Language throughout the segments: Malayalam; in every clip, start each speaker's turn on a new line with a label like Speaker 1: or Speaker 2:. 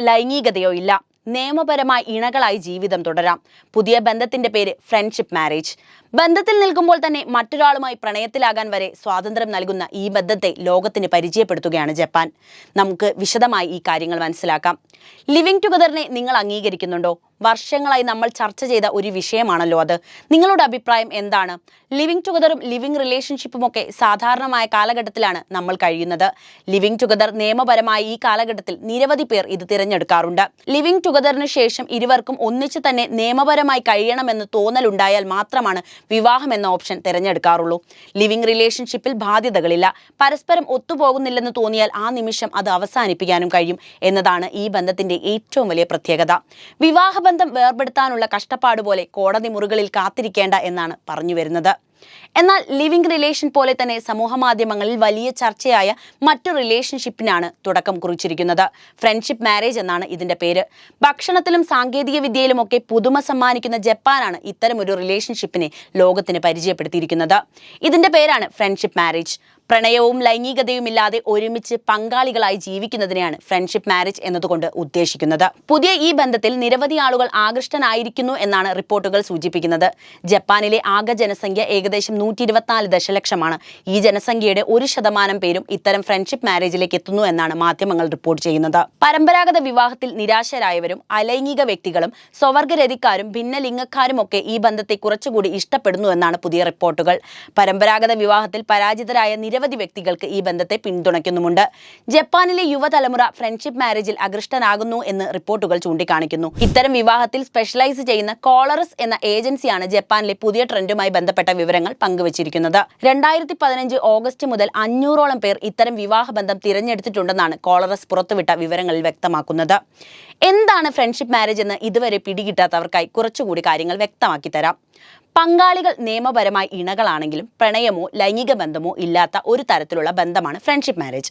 Speaker 1: ലൈംഗികതയോ ഇല്ല നിയമപരമായി ഇണകളായി ജീവിതം തുടരാം. പുതിയ ബന്ധത്തിന്റെ പേര് ഫ്രണ്ട്ഷിപ്പ് മാരേജ് ബന്ധത്തിൽ നിൽക്കുമ്പോൾ തന്നെ മറ്റൊരാളുമായി പ്രണയത്തിലാകാൻ വരെ സ്വാതന്ത്ര്യം നൽകുന്ന ഈ ബന്ധത്തെ ലോകത്തിന് പരിചയപ്പെടുത്തുകയാണ് ജപ്പാൻ. നമുക്ക് വിശദമായി ഈ കാര്യങ്ങൾ മനസ്സിലാക്കാം. ലിവിംഗ് ടുഗദറിനെ നിങ്ങൾ അംഗീകരിക്കുന്നുണ്ടോ? വർഷങ്ങളായി നമ്മൾ ചർച്ച ചെയ്ത ഒരു വിഷയമാണല്ലോ അത്. നിങ്ങളുടെ അഭിപ്രായം എന്താണ്? ലിവിങ് ടുഗദറും ലിവിങ് റിലേഷൻഷിപ്പും ഒക്കെ സാധാരണമായ കാലഘട്ടത്തിലാണ് നമ്മൾ കഴിയുന്നത്. ലിവിങ് ടുഗദർ നിയമപരമായി ഈ കാലഘട്ടത്തിൽ നിരവധി പേർ ഇത് തിരഞ്ഞെടുക്കാറുണ്ട്. ലിവിങ് ടുഗദറിന് ശേഷം ഇരുവർക്കും ഒന്നിച്ച് തന്നെ നിയമപരമായി കഴിയണമെന്ന് തോന്നലുണ്ടായാൽ മാത്രമാണ് വിവാഹം എന്ന ഓപ്ഷൻ തിരഞ്ഞെടുക്കാറുള്ളൂ. ലിവിങ് റിലേഷൻഷിപ്പിൽ ബാധ്യതകളില്ല. പരസ്പരം ഒത്തുപോകുന്നില്ലെന്ന് തോന്നിയാൽ ആ നിമിഷം അത് അവസാനിപ്പിക്കാനും കഴിയും എന്നതാണ് ഈ ബന്ധത്തിന്റെ ഏറ്റവും വലിയ പ്രത്യേകത. വിവാഹബന്ധം വേർപെടുത്താനുള്ള കഷ്ടപ്പാട് പോലെ കോടതി മുറികളിൽ കാത്തിരിക്കേണ്ട എന്നാണ് പറഞ്ഞു വരുന്നത്. എന്നാൽ ലിവിംഗ് റിലേഷൻ പോലെ തന്നെ സമൂഹ മാധ്യമങ്ങളിൽ വലിയ ചർച്ചയായ മറ്റു റിലേഷൻഷിപ്പിനാണ് തുടക്കം കുറിച്ചിരിക്കുന്നത്. ഫ്രണ്ട്ഷിപ്പ് മാരേജ് എന്നാണ് ഇതിന്റെ പേര്. ഭക്ഷണത്തിലും സാങ്കേതിക വിദ്യയിലുമൊക്കെ പുതുമ സമ്മാനിക്കുന്ന ജപ്പാനാണ് ഇത്തരമൊരു റിലേഷൻഷിപ്പിനെ ലോകത്തിന് പരിചയപ്പെടുത്തിയിരിക്കുന്നത്. ഇതിന്റെ പേരാണ് ഫ്രണ്ട്ഷിപ്പ് മാരേജ്. പ്രണയവും ലൈംഗികതയും ഇല്ലാതെ ഒരുമിച്ച് പങ്കാളികളായി ജീവിക്കുന്നതിനെയാണ് ഫ്രണ്ട്ഷിപ്പ് മാരേജ് എന്നതുകൊണ്ട് ഉദ്ദേശിക്കുന്നത്. പുതിയ ഈ ബന്ധത്തിൽ നിരവധി ആളുകൾ ആകൃഷ്ടനായിരിക്കുന്നു എന്നാണ് റിപ്പോർട്ടുകൾ സൂചിപ്പിക്കുന്നത്. ജപ്പാനിലെ ആകെ ജനസംഖ്യ ഏകദേശം നൂറ്റി ഇരുപത്തിനാല് ദശലക്ഷമാണ്. ഈ ജനസംഖ്യയുടെ ഒരു ശതമാനം പേരും ഇത്തരം ഫ്രണ്ട്ഷിപ്പ് മാരേജിലേക്ക് എത്തുന്നു എന്നാണ് മാധ്യമങ്ങൾ റിപ്പോർട്ട് ചെയ്യുന്നത്. പരമ്പരാഗത വിവാഹത്തിൽ നിരാശരായവരും അലൈംഗിക വ്യക്തികളും സ്വവർഗരതിക്കാരും ഭിന്നലിംഗക്കാരും ഒക്കെ ഈ ബന്ധത്തെ കുറച്ചുകൂടി ഇഷ്ടപ്പെടുന്നു എന്നാണ് പുതിയ റിപ്പോർട്ടുകൾ. പരമ്പരാഗത വിവാഹത്തിൽ പരാജിതരായ നിരവധി വ്യക്തികൾക്ക് ഈ ബന്ധത്തെ പിന്തുണയ്ക്കുന്നുമുണ്ട്. ജപ്പാനിലെ യുവതലമുറ ഫ്രണ്ട്ഷിപ്പ് മാരേജിൽ അകൃഷ്ടനാകുന്നു എന്ന് റിപ്പോർട്ടുകൾ ചൂണ്ടിക്കാണിക്കുന്നു. ഇത്തരം വിവാഹത്തിൽ സ്പെഷ്യലൈസ് ചെയ്യുന്ന കോളറസ് എന്ന ഏജൻസിയാണ് ജപ്പാനിലെ പുതിയ ട്രെൻഡുമായി ബന്ധപ്പെട്ട വിവരങ്ങൾ പങ്കുവച്ചിരിക്കുന്നത്. രണ്ടായിരത്തി പതിനഞ്ച് ഓഗസ്റ്റ് മുതൽ അഞ്ഞൂറോളം പേർ ഇത്തരം വിവാഹബന്ധം തിരഞ്ഞെടുത്തിട്ടുണ്ടെന്നാണ് കോളറസ് പുറത്തുവിട്ട വിവരങ്ങളിൽ വ്യക്തമാക്കുന്നത്. എന്താണ് ഫ്രണ്ട്ഷിപ്പ് മാരേജ് എന്ന് ഇതുവരെ പിടികിട്ടാത്തവർക്കായി കുറച്ചുകൂടി കാര്യങ്ങൾ വ്യക്തമാക്കി തരാം. പങ്കാളികൾ നിയമപരമായി ഇണകളാണെങ്കിലും പ്രണയമോ ലൈംഗിക ബന്ധമോ ഇല്ലാത്ത ഒരു തരത്തിലുള്ള ബന്ധമാണ് ഫ്രണ്ട്ഷിപ്പ് മാരേജ്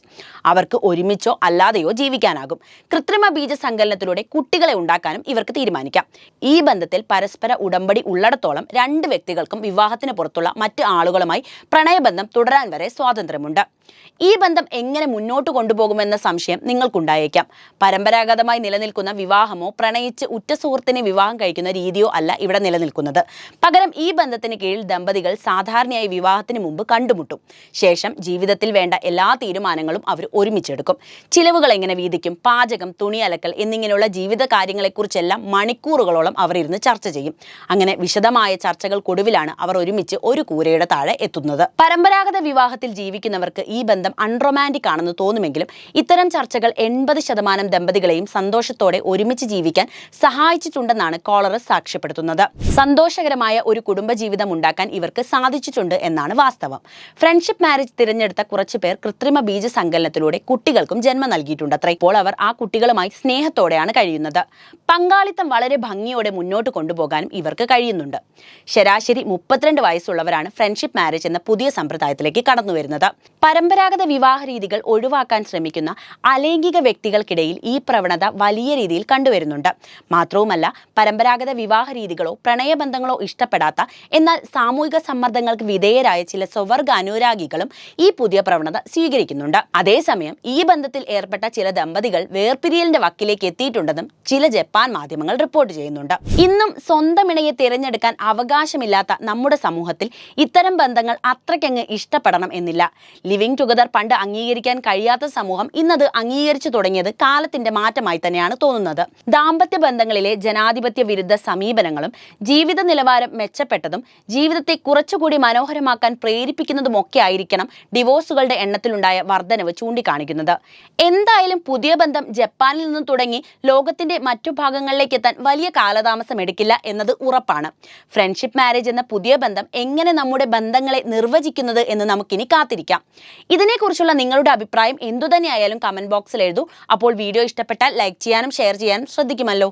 Speaker 1: അവർക്ക് ഒരുമിച്ചോ അല്ലാതെയോ ജീവിക്കാനാകും. കൃത്രിമ ബീജ സങ്കലനത്തിലൂടെ കുട്ടികളെ ഉണ്ടാക്കാനും ഇവർക്ക് തീരുമാനിക്കാം. ഈ ബന്ധത്തിൽ പരസ്പര ഉടമ്പടി ഉള്ളിടത്തോളം രണ്ട് വ്യക്തികൾക്കും വിവാഹത്തിന് പുറത്തുള്ള മറ്റ് ആളുകളുമായി പ്രണയബന്ധം തുടരാൻ വരെ സ്വാതന്ത്ര്യമുണ്ട്. ഈ ബന്ധം എങ്ങനെ മുന്നോട്ട് കൊണ്ടുപോകുമെന്ന സംശയം നിങ്ങൾക്കുണ്ടായേക്കാം. പരമ്പരാഗതമായി നിലനിൽക്കുന്ന വിവാഹമോ പ്രണയിച്ച് ഉറ്റ സുഹൃത്തിനെ വിവാഹം കഴിക്കുന്ന രീതിയോ അല്ല ഇവിടെ നിലനിൽക്കുന്നത്. പകരം ഈ ബന്ധത്തിന് കീഴിൽ ദമ്പതികൾ സാധാരണയായി വിവാഹത്തിന് മുമ്പ് കണ്ടുമുട്ടും. ശേഷം ജീവിതത്തിൽ വേണ്ട എല്ലാ തീരുമാനങ്ങളും അവർ ഒരുമിച്ചെടുക്കും. ചിലവുകൾ എങ്ങനെ വീതിക്കും പാചകം തുണി അലക്കൽ എന്നിങ്ങനെയുള്ള ജീവിത കാര്യങ്ങളെക്കുറിച്ചെല്ലാം മണിക്കൂറുകളോളം അവർ ഇരുന്ന് ചർച്ച ചെയ്യും. അങ്ങനെ വിശദമായ ചർച്ചകൾക്കൊടുവിലാണ് അവർ ഒരുമിച്ച് ഒരു കൂരയുടെ താഴെ എത്തുന്നത്. പരമ്പരാഗത വിവാഹത്തിൽ ജീവിക്കുന്നവർക്ക് ഈ ബന്ധം അൺറൊമാന്റിക് ആണെന്ന് തോന്നുമെങ്കിലും ഇത്തരം ചർച്ചകൾ എൺപത് ശതമാനം ദമ്പതികളെയും സന്തോഷത്തോടെ ഒരുമിച്ച് ജീവിക്കാൻ സഹായിച്ചിട്ടുണ്ടെന്നാണ് കോളറസ് സാക്ഷ്യപ്പെടുത്തുന്നത്. സന്തോഷകരമായ ഒരു കുടുംബജീവിതം ഉണ്ടാക്കാൻ ഇവർക്ക് സാധിച്ചിട്ടുണ്ട് എന്നാണ് വാസ്തവം. ഫ്രണ്ട്ഷിപ്പ് മാരേജ് തിരഞ്ഞെടുത്ത കുറച്ച് പേർ കൃത്രിമ ബീജ സങ്കലനത്തിലൂടെ കുട്ടികൾക്കും ജന്മം നൽകിയിട്ടുണ്ട് അത്ര ഇപ്പോൾ അവർ ആ കുട്ടികളുമായി സ്നേഹത്തോടെയാണ് കഴിയുന്നത്. പങ്കാളിത്തം വളരെ ഭംഗിയോടെ മുന്നോട്ട് കൊണ്ടുപോകാനും ഇവർക്ക് കഴിയുന്നുണ്ട്. ശരാശരി മുപ്പത്തിരണ്ട് വയസ്സുള്ളവരാണ് ഫ്രണ്ട്ഷിപ്പ് മാരേജ് എന്ന പുതിയ സമ്പ്രദായത്തിലേക്ക് കടന്നു വരുന്നത് പരമ്പരാഗത വിവാഹ രീതികൾ ഒഴിവാക്കാൻ ശ്രമിക്കുന്ന അലൈംഗിക വ്യക്തികൾക്കിടയിൽ ഈ പ്രവണത വലിയ രീതിയിൽ കണ്ടുവരുന്നുണ്ട്. മാത്രവുമല്ല പരമ്പരാഗത വിവാഹ രീതികളോ പ്രണയബന്ധങ്ങളോ ഇഷ്ടപ്പെടാത്ത എന്നാൽ സാമൂഹിക സമ്മർദ്ദങ്ങൾക്ക് വിധേയരായ ചില സ്വവർഗ അനുരാഗികളും ഈ പുതിയ പ്രവണത സ്വീകരിക്കുന്നുണ്ട്. അതേസമയം ഈ ബന്ധത്തിൽ ഏർപ്പെട്ട ചില ദമ്പതികൾ വേർപിരിയലിന്റെ വക്കിലേക്ക് എത്തിയിട്ടുണ്ടെന്നും ചില ജപ്പാൻ മാധ്യമങ്ങൾ റിപ്പോർട്ട് ചെയ്യുന്നുണ്ട്. ഇന്നും സ്വന്തം ഇണയെ തിരഞ്ഞെടുക്കാൻ അവകാശമില്ലാത്ത നമ്മുടെ സമൂഹത്തിൽ ഇത്തരം ബന്ധങ്ങൾ അത്രയ്ക്കങ്ങ് ഇഷ്ടപ്പെടണം എന്നില്ല. ലിവിംഗ് ടുഗദർ പണ്ട് അംഗീകരിക്കാൻ കഴിയാത്ത സമൂഹം ഇന്നത് അംഗീകരിച്ചു തുടങ്ങിയത് കാലത്തിന്റെ മാറ്റമായി തന്നെയാണ് തോന്നുന്നത്. ദാമ്പത്യ ബന്ധങ്ങളിലെ ജനാധിപത്യ വിരുദ്ധ സമീപനങ്ങളും ജീവിത നിലവാരം മെച്ചപ്പെട്ടതും ജീവിതത്തെ കുറച്ചുകൂടി മനോഹരമാക്കാൻ പ്രേരിപ്പിക്കുന്നതുമൊക്കെ ആയിരിക്കണം ഡിവോഴ്സുകളുടെ എണ്ണത്തിലുണ്ടായ വർധനവ് ചൂണ്ടിക്കാണിക്കുന്നത്. എന്തായാലും പുതിയ ബന്ധം ജപ്പാനിൽ നിന്നും തുടങ്ങി ലോകത്തിന്റെ മറ്റു ഭാഗങ്ങളിലേക്ക് എത്താൻ വലിയ കാലതാമസം എടുക്കില്ല എന്നത് ഉറപ്പാണ്. ഫ്രണ്ട്ഷിപ്പ് മാരേജ് എന്ന പുതിയ ബന്ധം എങ്ങനെ നമ്മുടെ ബന്ധങ്ങളെ നിർവചിക്കുന്നത് എന്ന് നമുക്കിനി കാത്തിരിക്കാം. ഇതിനെക്കുറിച്ചുള്ള നിങ്ങളുടെ അഭിപ്രായം എന്തുതന്നെയായാലും കമന്റ് ബോക്സിൽ എഴുതൂ. അപ്പോൾ വീഡിയോ ഇഷ്ടപ്പെട്ടാൽ ലൈക്ക് ചെയ്യാനും ഷെയർ ചെയ്യാനും ശ്രദ്ധിക്കുമല്ലോ.